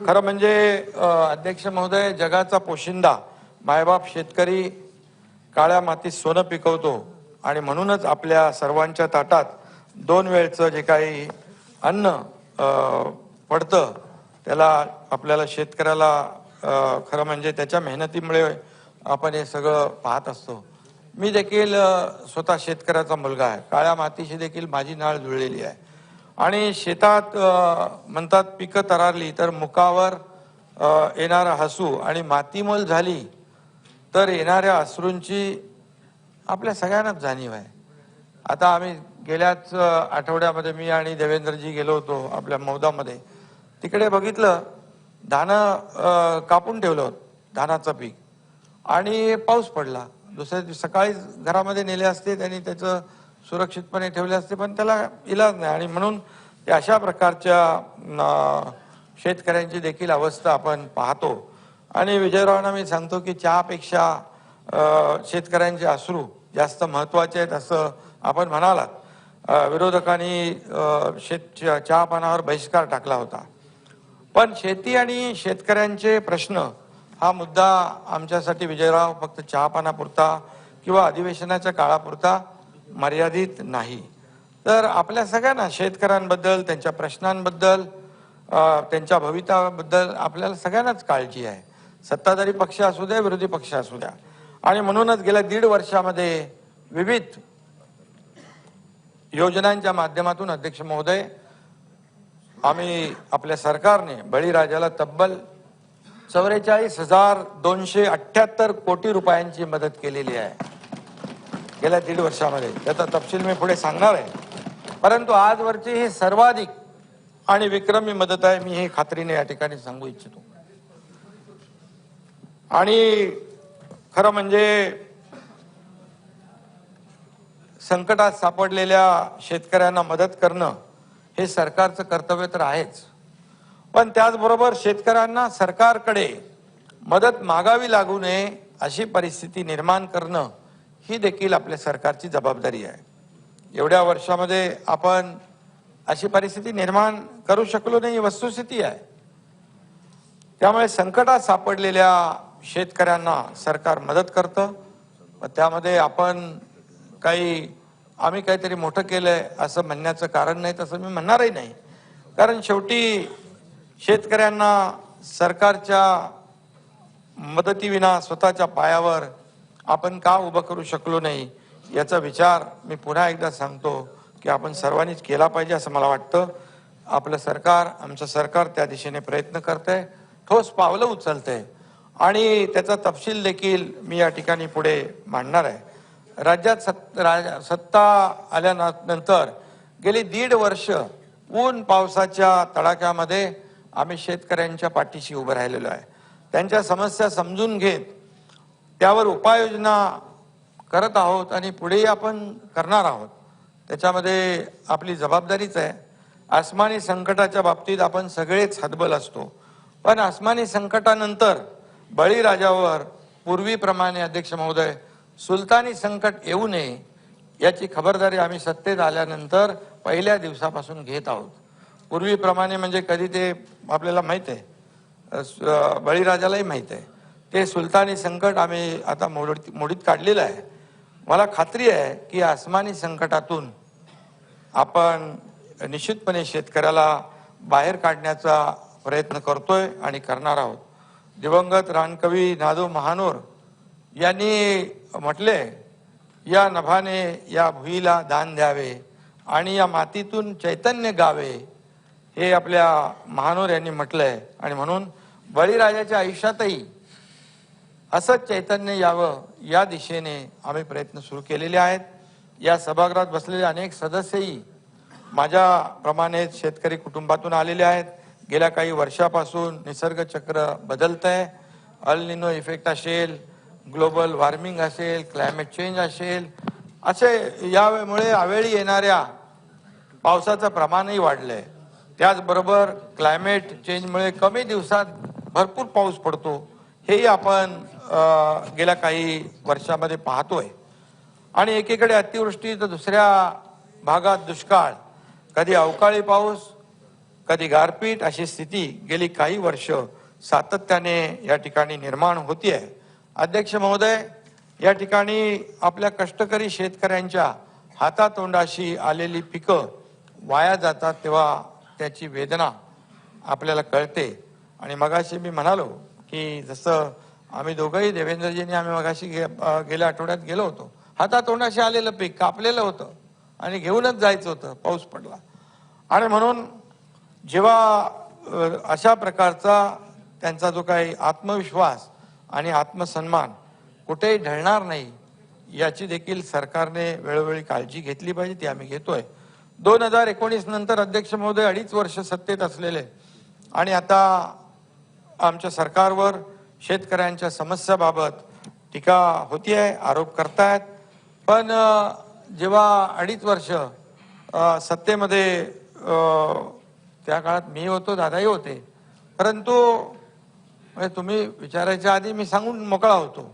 खरं म्हणजे अध्यक्ष महोदय जगाचा पोशिंदा मायबाप शेतकरी काळ्या मातीत सोनं पिकवतो आणि म्हणूनच आपल्या सर्वांच्या ताटात दोन वेळचं जे काही अन्न पडतं त्याला आपल्याला शेतकऱ्याला खरं म्हणजे त्याच्या मेहनतीमुळे आपण हे सगळं पाहत असतो. मी देखील स्वतः शेतकऱ्याचा मुलगा आहे. काळ्या मातीशी देखील माझी नाळ जुळलेली आहे. आणि शेतात म्हणतात पिकं तरारली तर मुखावर येणारा हसू आणि मातीमोल झाली तर येणाऱ्या अश्रूंची आपल्या सगळ्यांनाच जाणीव आहे. आता आम्ही गेल्याच आठवड्यामध्ये मी आणि देवेंद्रजी गेलो होतो आपल्या मौदामध्ये. तिकडे बघितलं धानं कापून ठेवलं होतं धानाचं पीक. आणि पाऊस पडला. दुसऱ्या दिवशी सकाळी घरामध्ये नेले असते त्यांनी त्याचं सुरक्षितपणे ठेवले असते पण त्याला इलाज नाही. आणि म्हणून ते अशा प्रकारच्या शेतकऱ्यांची देखील अवस्था आपण पाहतो. आणि विजयरावांना मी सांगतो की चहापेक्षा शेतकऱ्यांचे अश्रू जास्त महत्त्वाचे आहेत असं आपण म्हणालात. विरोधकांनी शेत चहापानावर बहिष्कार टाकला होता. पण शेती आणि शेतकऱ्यांचे प्रश्न हा मुद्दा आमच्यासाठी विजयराव फक्त चहापानापुरता किंवा अधिवेशनाच्या काळापुरता मर्यादित नाही. तर आपल्या सगळ्यांना शेतकऱ्यांबद्दल त्यांच्या प्रश्नांबद्दल त्यांच्या भविताबद्दल आपल्याला सगळ्यांनाच काळजी आहे. सत्ताधारी पक्ष असू द्या विरोधी पक्ष असू द्या. आणि म्हणूनच गेल्या दीड वर्षामध्ये विविध योजनांच्या माध्यमातून अध्यक्ष महोदय आम्ही आपल्या सरकारने बळीराजाला तब्बल चौवेचाळीस हजार दोनशे अठ्ठ्याहत्तर कोटी रुपयांची मदत केलेली आहे. गेल्या दीड वर्षामध्ये. त्याचा तपशील मी पुढे सांगणार आहे. परंतु आजवरची ही सर्वाधिक आणि विक्रमी मदत आहे मी हे खात्रीने या ठिकाणी सांगू इच्छितो. आणि खरं म्हणजे संकटात सापडलेल्या शेतकऱ्यांना मदत करणं हे सरकारचं कर्तव्य तर आहेच. पण त्याचबरोबर शेतकऱ्यांना सरकारकडे मदत मागावी लागू नये अशी परिस्थिती निर्माण करणं ही देखील आपल्या सरकारची जबाबदारी आहे. एवढ्या वर्षामध्ये आपण अशी परिस्थिती निर्माण करू शकलो नाही ही वस्तुस्थिती आहे. त्यामुळे संकटात सापडलेल्या शेतकऱ्यांना सरकार मदत करतं. त्यामध्ये आपण काही आम्ही काहीतरी मोठं केलं आहे असं म्हणण्याचं कारण नाही तसं मी म्हणणारही नाही. कारण शेवटी शेतकऱ्यांना सरकारच्या मदतीविना स्वतःच्या पायावर आपण का उभं करू शकलो नाही? याचा विचार मी पुन्हा एकदा सांगतो की आपण सर्वांनीच केला पाहिजे असं मला वाटतं. आपलं सरकार आमचं सरकार त्या दिशेने प्रयत्न करतंय. ठोस पावलं उचलतंय. आणि त्याचा तपशील देखील मी या ठिकाणी पुढे मांडणार आहे. राज्यात सत् रा सत्ता आल्यानंतर गेली दीड वर्ष ऊन पावसाच्या तडाख्यामध्ये आम्ही शेतकऱ्यांच्या पाठीशी उभं राहिलेलो आहे. त्यांच्या समस्या समजून घेत त्यावर उपाययोजना करत आहोत आणि पुढेही आपण करणार आहोत. त्याच्यामध्ये आपली जबाबदारीच आहे. आसमानी संकटाच्या बाबतीत आपण सगळेच हतबल असतो. पण आसमानी संकटानंतर बळीराजावर पूर्वीप्रमाणे अध्यक्ष महोदय सुलतानी संकट येऊ नये याची खबरदारी आम्ही सत्तेत आल्यानंतर पहिल्या दिवसापासून घेत आहोत. पूर्वीप्रमाणे म्हणजे कधी ते आपल्याला माहीत आहे. स- बळीराजालाही माहीत आहे. हे सुलतानी संकट आम्ही आता मोडीत मोडीत काढलेलं आहे. मला खात्री आहे की आसमानी संकटातून आपण निश्चितपणे शेतकऱ्याला बाहेर काढण्याचा प्रयत्न करतोय आणि करणार आहोत. दिवंगत रानकवी नादो महानोर यांनी म्हटले या नभाने या भुईला दान द्यावे आणि या मातीतून चैतन्य गावे हे आपल्या महानोर यांनी म्हटलंय. आणि म्हणून बळीराजाच्या आयुष्यातही असंच चैतन्य यावं या दिशेने आम्ही प्रयत्न सुरू केलेले आहेत. या सभागृहात बसलेले अनेक सदस्यही माझ्याप्रमाणेच शेतकरी कुटुंबातून आलेले आहेत. गेल्या काही वर्षापासून निसर्ग चक्र बदलत आहे. अल निनो इफेक्ट असेल ग्लोबल वॉर्मिंग असेल क्लायमेट चेंज असेल. असे यामुळे अवेळी येणाऱ्या पावसाचं प्रमाणही वाढलंय. त्याचबरोबर क्लायमेट चेंजमुळे कमी दिवसात भरपूर पाऊस पडतो. हेही आपण गेल्या काही वर्षामध्ये पाहतोय. आणि एकीकडे अतिवृष्टी तर दुसऱ्या भागात दुष्काळ. कधी अवकाळी पाऊस कधी गारपीट अशी स्थिती गेली काही वर्ष सातत्याने या ठिकाणी निर्माण होती आहे अध्यक्ष महोदय या ठिकाणी आपल्या कष्टकरी शेतकऱ्यांच्या हातातोंडाशी आलेली पिकं वाया जातात तेव्हा त्याची वेदना आपल्याला कळते. आणि मगाशी मी म्हणालो की जसं आम्ही दोघंही देवेंद्रजींनी आम्ही मगाशी गे, गेल्या आठवड्यात गेलो होतो. हातातोंडाशी आलेलं पीक कापलेलं होतं आणि घेऊनच जायचं होतं पाऊस पडला. आणि म्हणून जेव्हा अशा प्रकारचा त्यांचा जो काही आत्मविश्वास आणि आत्मसन्मान कुठेही ढळणार नाही याची देखील सरकारने वेळोवेळी काळजी घेतली पाहिजे ती आम्ही घेतोय. दोन हजार एकोणीस नंतर अध्यक्ष महोदय अडीच वर्ष सत्तेत असलेले आणि आता आमच्या सरकारवर शेतकऱ्यांच्या समस्याबाबत टीका होती आहे आरोप करतायत. पण जेव्हा अडीच वर्ष सत्तेमध्ये त्या काळात मी होतो दादाही होते. परंतु म्हणजे तुम्ही विचारायच्या आधी मी सांगून मोकळा होतो.